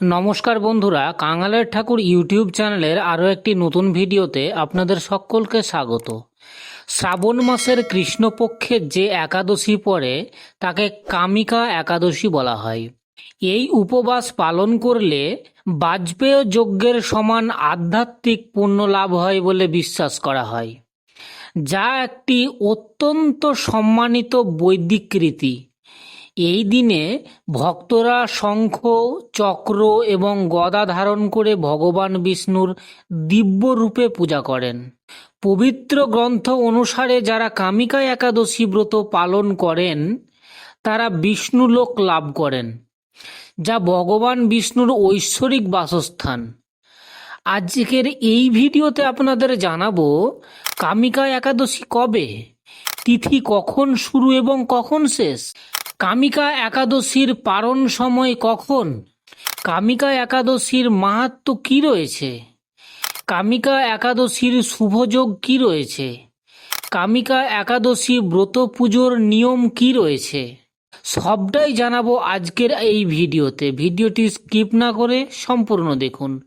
নমস্কার বন্ধুরা, কাঙালের ঠাকুর ইউটিউব চ্যানেলের আরও একটি নতুন ভিডিওতে আপনাদের সকলকে স্বাগত। শ্রাবণ মাসের কৃষ্ণপক্ষের যে একাদশী পড়ে, তাকে কামিকা একাদশী বলা হয়। এই উপবাস পালন করলে বাজপেয় যজ্ঞের সমান আধ্যাত্মিক পুণ্য লাভ হয় বলে বিশ্বাস করা হয়। যা একটি অত্যন্ত সম্মানিত বৈদিক রীতি। এই দিনে ভক্তরা শঙ্খ, চক্র এবং গদা ধারণ করে ভগবান বিষ্ণুর দিব্য রূপে পূজা করেন। পবিত্র গ্রন্থ অনুসারে যারা কামিকা একাদশী ব্রত পালন করেন, তারা বিষ্ণুলোক লাভ করেন, যা ভগবান বিষ্ণুর ঐশ্বরিক বাসস্থান। আজকের এই ভিডিওতে আপনাদের জানাব, কামিকা একাদশী কবে? তিথি কখন শুরু এবং কখন শেষ? কামিকা একাদশীর পারণ সময় কখন? কামিকা একাদশীর মাহাত্ম কি রয়েছে? কামিকা একাদশীর শুভযোগ কি রয়েছে? কামিকা একাদশী ব্রত পুজোর নিয়ম কি রয়েছে? সবটাই জানাব আজকের এই ভিডিওতে। ভিডিওটি স্কিপ না করে সম্পূর্ণ দেখুন।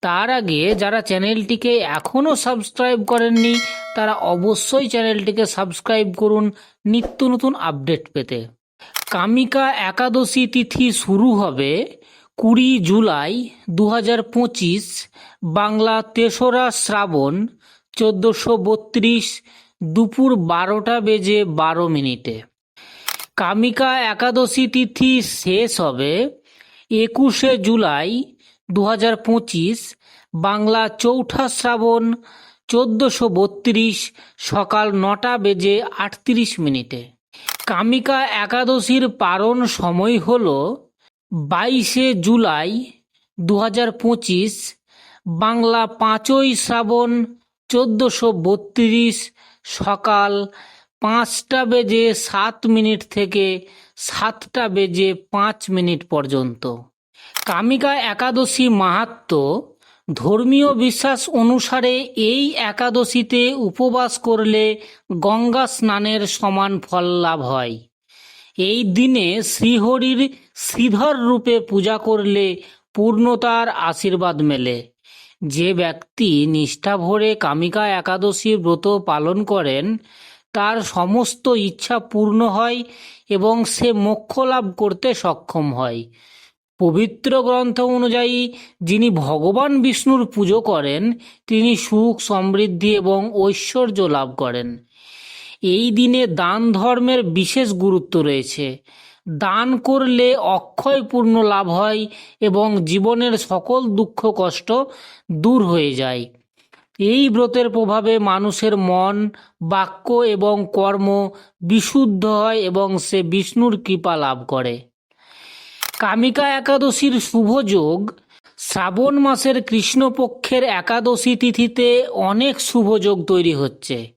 তার আগে যারা চ্যানেলটিকে এখনও সাবস্ক্রাইব করেননি, তারা অবশ্যই চ্যানেলটিকে সাবস্ক্রাইব করুন নিত্য নতুন আপডেট পেতে। কামিকা একাদশী তিথি শুরু হবে কুড়ি জুলাই দু হাজার পঁচিশ, বাংলা তেসরা শ্রাবণ, চোদ্দোশো বত্রিশ, দুপুর বারোটা বেজে বারো মিনিটে। কামিকা একাদশী তিথি শেষ হবে একুশে জুলাই দু হাজার পঁচিশ, বাংলা চৌঠা শ্রাবণ, চোদ্দোশো বত্রিশ, সকাল নটা বেজে আটত্রিশ মিনিটে। কামিকা একাদশীর পারণ সময় হল বাইশে জুলাই দু হাজার পঁচিশ, বাংলা পাঁচই শ্রাবণ চোদ্দোশো বত্রিশ, সকাল পাঁচটা বেজে সাত মিনিট থেকে সাতটা বেজে পাঁচ মিনিট পর্যন্ত। কামিকা একাদশী মাহাত্ম ধর্মীয় বিশ্বাস অনুসারে এই একাদশীতে উপবাস করলে গঙ্গা স্নানের সমান ফল লাভ হয়। এই দিনে শ্রীহরির শ্রীধর রূপে পূজা করলে পূর্ণতার আশীর্বাদ মেলে। যে ব্যক্তি নিষ্ঠা ভরে কামিকা একাদশী ব্রত পালন করেন, তার সমস্ত ইচ্ছা পূর্ণ হয় এবং সে মোক্ষ লাভ করতে সক্ষম হয়। পবিত্র গ্রন্থ অনুযায়ী যিনি ভগবান বিষ্ণুর পুজো করেন, তিনি সুখ, সমৃদ্ধি এবং ঐশ্বর্য লাভ করেন। এই দিনে দান ধর্মের বিশেষ গুরুত্ব রয়েছে। দান করলে অক্ষয় পূর্ণ লাভ হয় এবং জীবনের সকল দুঃখ, কষ্ট দূর হয়ে যায়। এই ব্রতের প্রভাবে মানুষের মন, বাক্য এবং কর্ম বিশুদ্ধ হয় এবং সে বিষ্ণুর কৃপা লাভ করে। কামিকা একাদশীর শুভ যোগ, শ্রাবণ মাসের কৃষ্ণপক্ষের একাদশী তিথিতে অনেক শুভ যোগ তৈরি হচ্ছে।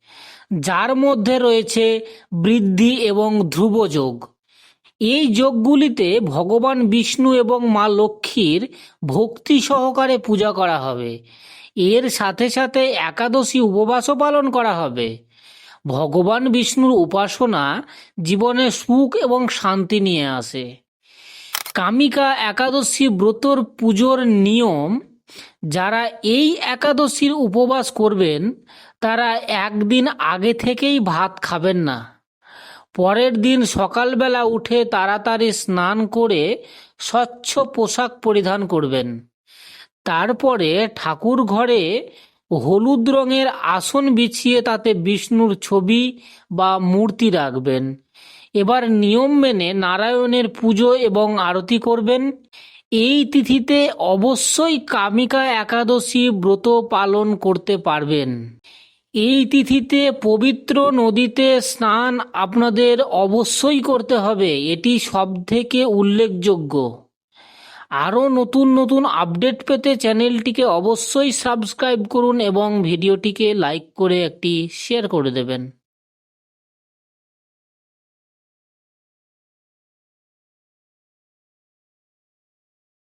যার মধ্যে রয়েছে বৃদ্ধি এবং ধ্রুব যোগ। এই যোগগুলিতে ভগবান বিষ্ণু এবং মা লক্ষ্মীর ভক্তি সহকারে পূজা করা হবে। এর সাথে সাথে একাদশী উপবাসও পালন করা হবে। ভগবান বিষ্ণুর উপাসনা জীবনে সুখ এবং শান্তি নিয়ে আসে। কামিকা একাদশী ব্রতর পুজোর নিয়ম, যারা এই একাদশীর উপবাস করবেন, তারা একদিন আগে থেকেই ভাত খাবেন না। পরের দিন সকালবেলা উঠে তাড়াতাড়ি স্নান করে স্বচ্ছ পোশাক পরিধান করবেন। তারপরে ঠাকুর ঘরে হলুদ রঙের আসন বিছিয়ে তাতে বিষ্ণুর ছবি বা মূর্তি রাখবেন। এবার নিয়ম মেনে নারায়ণের পুজো এবং আরতি করবেন। এই তিথিতে অবশ্যই কামিকা একাদশী ব্রত পালন করতে পারবেন। এই তিথিতে পবিত্র নদীতে স্নান আপনাদের অবশ্যই করতে হবে, এটি সবথেকে উল্লেখযোগ্য। আরও নতুন নতুন আপডেট পেতে চ্যানেলটিকে অবশ্যই সাবস্ক্রাইব করুন এবং ভিডিওটিকে লাইক করে একটি শেয়ার করে দেবেন।